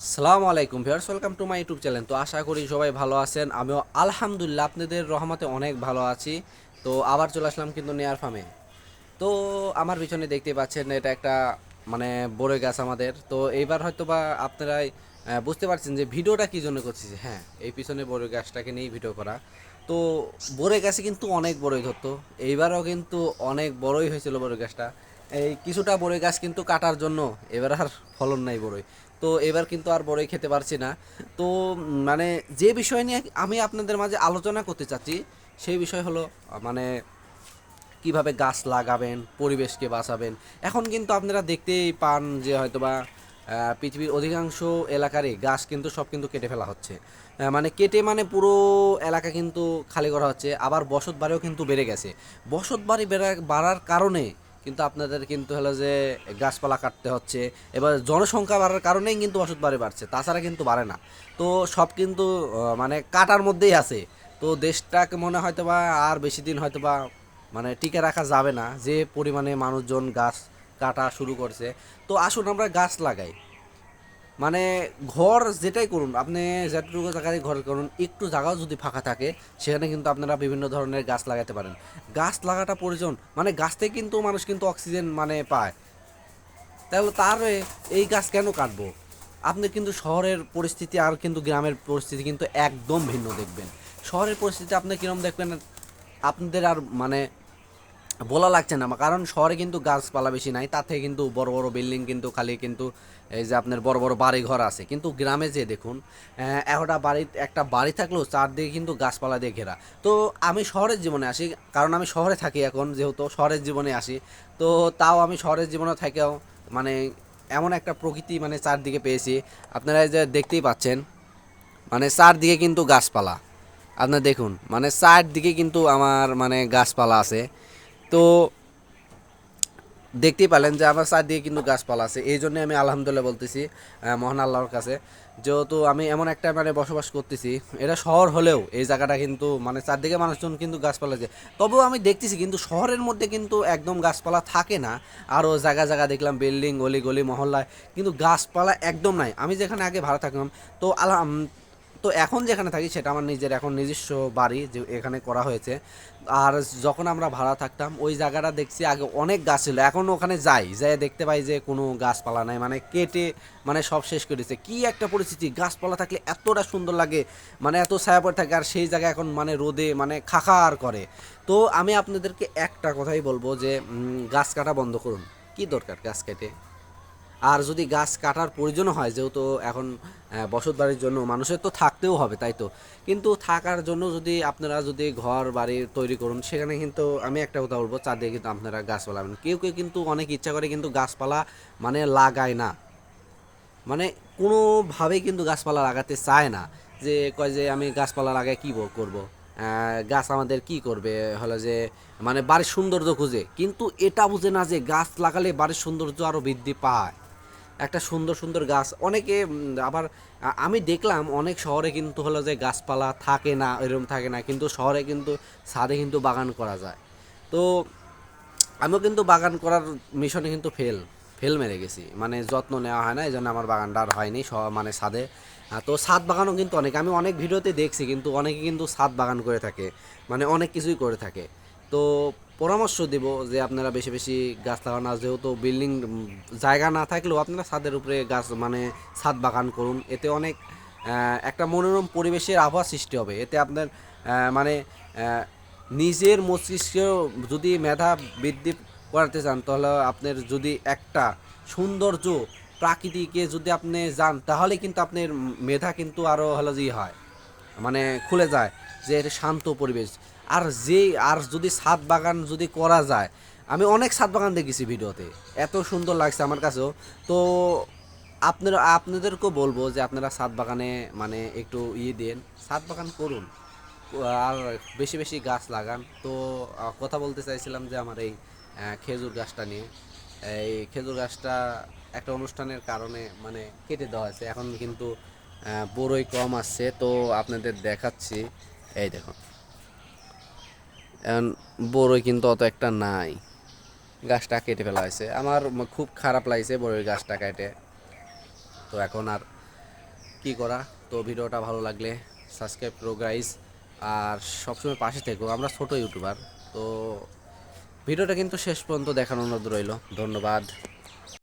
সালামু আলাইকুম viewers, welcome to my YouTube channel. তো আশা করি সবাই ভালো আছেন। আমিও আলহামদুলিল্লাহ আপনাদের রহমতে অনেক ভালো আছি। তো আবার চলে আসলাম কিন্তু নেয়ার ফার্মে। তো আমার পিছনে দেখতে পাচ্ছেন এটা একটা মানে বড়ই গাছ আমাদের। তো এইবার হয়তো বা আপনারাই বুঝতে পারছেন যে ভিডিওটা কী জন্য করছি হ্যাঁ এই পিছনে বড়ই গাছটাকে নিয়েই ভিডিও করা। তো বড়ই গাছে কিন্তু অনেক বড়ই ধরতো। এইবারও কিন্তু অনেক বড়ই হয়েছিল বড়ই গাছটা। এই কিছুটা বড়ই গাছ কিন্তু কাটার জন্য এবার আর ফলন নাই বড়ই। তো এবার কিন্তু আর বড়ই খেতে পারছি না। তো মানে যে বিষয় নিয়ে আমি আপনাদের মাঝে আলোচনা করতে চাচ্ছি, সেই বিষয় হলো মানে কীভাবে গাছ লাগাবেন, পরিবেশকে বাঁচাবেন। এখন কিন্তু আপনারা দেখতেই পান যে হয়তোবা পৃথিবীর অধিকাংশ এলাকারই গাছ কিন্তু সব কিন্তু কেটে ফেলা হচ্ছে। মানে কেটে মানে পুরো এলাকা কিন্তু খালি করা হচ্ছে। আবার বসত বাড়িও কিন্তু বেড়ে গেছে। বসত বাড়ি বেড়া বাড়ার কারণে কিন্তু আপনাদের কিন্তু হলো যে গাছপালা কাটতে হচ্ছে। এবার জনসংখ্যা বাড়ার কারণেই কিন্তু ওষুধ বাড়ি বাড়ছে, তাছাড়া কিন্তু বাড়ে না। তো সব কিন্তু মানে কাটার মধ্যেই আছে। তো দেশটাকে মনে হয়তো বা আর বেশি দিন হয়তো বা মানে টিকে রাখা যাবে না, যে পরিমাণে মানুষজন গাছ কাটা শুরু করছে। তো আসুন আমরা গাছ লাগাই। মানে ঘর যেটাই করুন, আপনি যেটুকু জায়গায় ঘর করুন, একটু জায়গাও যদি ফাঁকা থাকে, সেখানে কিন্তু আপনারা বিভিন্ন ধরনের গাছ লাগাতে পারেন। গাছ লাগাটা প্রয়োজন মানে গাছতে কিন্তু মানুষ কিন্তু অক্সিজেন মানে পায়। তাহলে তার এই গাছ কেন কাটবো? আপনি কিন্তু শহরের পরিস্থিতি আর কিন্তু গ্রামের পরিস্থিতি কিন্তু একদম ভিন্ন দেখবেন। শহরের পরিস্থিতি আপনি কিরম দেখবেন? আপনাদের আর মানে বলা লাগছে না, কারণ শহরে কিন্তু গাছপালা বেশি নাই থেকে কিন্তু বড় বড় বিল্ডিং কিন্তু খালি কিন্তু এই যে আপনার বড় বড় বাড়ি ঘর আছে। কিন্তু গ্রামে যে দেখুন একটা বাড়ি একটা বাড়ি থাকলেও চারদিকে কিন্তু গাছপালা দিয়ে ঘেরা। তো আমি শহরের জীবনে আসি, কারণ আমি শহরে থাকি এখন, যেহেতু শহরের জীবনে আসি, তো তাও আমি শহরের জীবনে থেকেও মানে এমন একটা প্রকৃতি মানে চারদিকে পেয়েছি। আপনারা যে দেখতেই পাচ্ছেন মানে চারদিকে কিন্তু গাছপালা। আপনার দেখুন মানে চারদিকে কিন্তু আমার মানে গাছপালা আছে। তো দেখতেই পেলেন যে আমার চারদিকে কিন্তু গাছপালা আছে। এই জন্য আমি আলহামদুলিল্লাহ বলতেছি মহান আল্লাহর কাছে। যেহেতু আমি এমন একটা মানে বসবাস করতেছি, এটা শহর হলেও এই জায়গাটা কিন্তু মানে চারদিকে মানুষজন কিন্তু গাছপালা আছে তবুও আমি দেখতেছি কিন্তু শহরের মধ্যে কিন্তু একদম গাছপালা থাকে না। আরও জায়গা জায়গা দেখলাম, বিল্ডিং, গলি গলি, মহল্লায়, কিন্তু গাছপালা একদম নাই। আমি যেখানে আগে ভাড়া থাকলাম তো আলহাম তো এখন যেখানে থাকি সেটা আমার নিজের এখন নিজস্ব বাড়ি যে এখানে করা হয়েছে। আর যখন আমরা ভাড়া থাকতাম, ওই জায়গাটা দেখছি আগে অনেক গাছ ছিল। এখন ওখানে যাই যাই দেখতে পাই যে কোনো গাছপালা নাই। মানে কেটে মানে সব শেষ করেছে কি একটা পরিস্থিতি, গাছপালা থাকলে এতটা সুন্দর লাগে মানে এত ছায়া পড়ে থাকে, আর সেই জায়গায় এখন মানে রোদে মানে খাখার করে। তো আমি আপনাদেরকে একটা কথাই বলব যে গাছ কাটা বন্ধ করুন। কি দরকার গাছ কেটে? আর যদি গাছ কাটার প্রয়োজন হয়, যেহেতু এখন বসত বাড়ির জন্য মানুষের তো থাকতেও হবে, তাই তো? কিন্তু থাকার জন্য যদি আপনারা যদি ঘর বাড়ি তৈরি করুন, সেখানে কিন্তু আমি একটা কথা বলব, চারদিকে কিন্তু আপনারা গাছপালা লাগাবেন কেউ কেউ কিন্তু অনেক ইচ্ছা করে কিন্তু গাছপালা মানে লাগায় না। মানে কোনোভাবেই কিন্তু গাছপালা লাগাতে চায় না, যে কয় যে আমি গাছপালা লাগাই কী করব? গাছ আমাদের কি করবে? হলো যে মানে বাড়ির সৌন্দর্য খুঁজে। কিন্তু এটা বুঝে না যে গাছ লাগালে বাড়ির সৌন্দর্য আরও বৃদ্ধি পায়। একটা সুন্দর সুন্দর গাছ। অনেকে আবার আমি দেখলাম অনেক শহরে কিন্তু হলো যে গাছপালা থাকে না, এরকম থাকে না, কিন্তু শহরে কিন্তু ছাদে কিন্তু বাগান করা যায়। তো আমিও কিন্তু বাগান করার মিশনে কিন্তু ফেল ফেল মেরে গেছি। মানে যত্ন নেওয়া হয় না এই জন্য আমার বাগানটা আর হয়নি মানে ছাদে। তো ছাদ বাগানও কিন্তু অনেক, আমি অনেক ভিডিওতে দেখছি কিন্তু অনেকে কিন্তু ছাদ বাগান করে থাকে মানে অনেক কিছুই করে থাকে। তো পরামর্শ দিব যে আপনারা বেশি বেশি গাছ লাগান যেহেতু বিল্ডিং জায়গা না থাকলেও আপনারা ছাদের উপরে গাছ মানে ছাদ বাগান করুন। এতে অনেক একটা মনোরম পরিবেশের আবহাওয়া সৃষ্টি হবে। এতে আপনার মানে নিজের মস্তিষ্ক যদি মেধা বৃদ্ধি করাতে চান, তাহলে আপনার যদি একটা সৌন্দর্য প্রাকৃতিকে যদি আপনি যান, তাহলে কিন্তু আপনার মেধা কিন্তু আরও হলো যে হয় মানে খুলে যায়, যে এটা শান্ত পরিবেশ। আর যে, আর যদি ছাদ বাগান যদি করা যায়, আমি অনেক ছাদ বাগান দেখেছি ভিডিওতে। এত সুন্দর লাগছে আমার কাছেও। তো আপনারা, আপনাদেরকেও বলব যে আপনারা ছাদ বাগানে মানে একটু ইয়ে দেন। ছাদ বাগান করুন। আর বেশি বেশি গাছ লাগান। তো কথা বলতে চাইছিলাম যে আমার এই খেজুর গাছটা নিয়ে। এই খেজুর গাছটা একটা অনুষ্ঠানের কারণে মানে কেটে দেওয়া হয়েছে। এখন কিন্তু বড়ই কম আসছে। তো আপনাদের দেখাচ্ছি। এই দেখুন। এখন বড়ই কিন্তু অত একটা নাই। গাছটা কেটে ফেলা হয়েছে। আমার খুব খারাপ লাগছে বড়ই গাছটা কেটে। তো এখন আর কি করা? তো ভিডিওটা ভালো লাগলে সাবস্ক্রাইব করো গাইস আর সবসময় পাশে থেকো। আমরা ছোট ইউটিউবার তো ভিডিওটা কিন্তু শেষ পর্যন্ত দেখানোর অনুরোধ রইল। ধন্যবাদ।